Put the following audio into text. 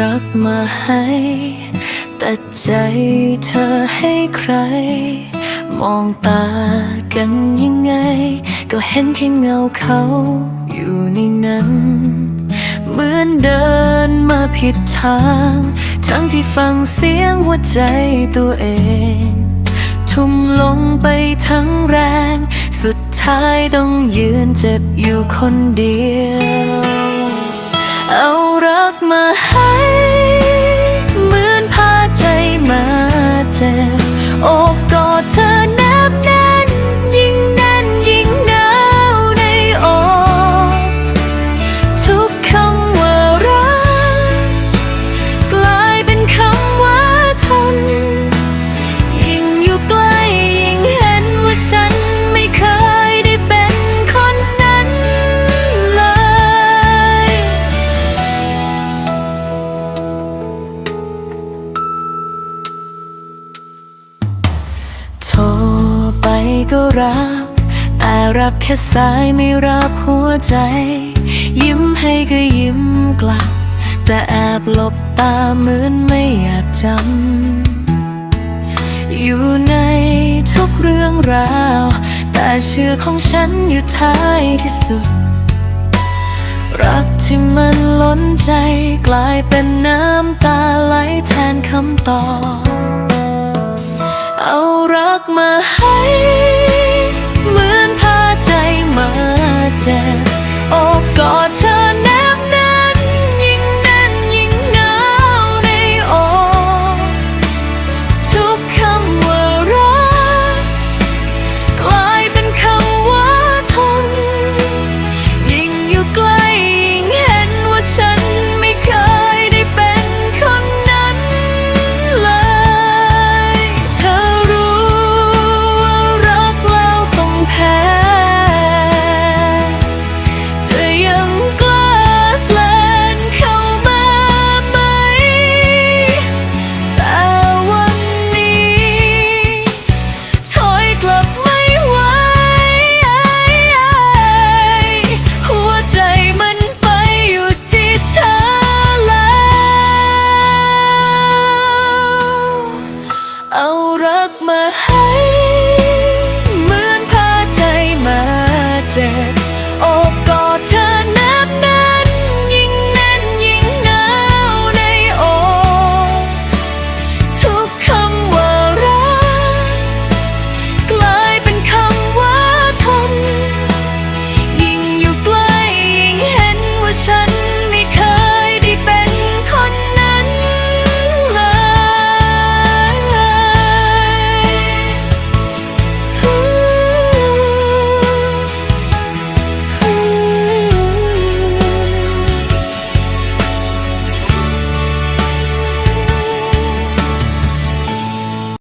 รักมาให้ แต่ใจเธอให้ใคร มองตากันยังไง ก็เห็นแค่เงาเขาอยู่ในนั้น เหมือนเดินมาผิดทาง ทั้งที่ฟังเสียงหัวใจตัวเอง ทุ่มลงไปทั้งแรง สุดท้ายต้องยืนเจ็บอยู่คนเดียว เอารักมาให้ โทรไปก็รับ แต่รับแค่สายไม่รับหัวใจ ยิ้มให้ก็ยิ้มกลับ แต่แอบหลบตาเหมือนไม่อยากจำ อยู่ในทุกเรื่องราว แต่เชื่อของฉันอยู่ท้ายที่สุด รักที่มันล้นใจกลายเป็นน้ำตาไหลแทนคำตอบ day.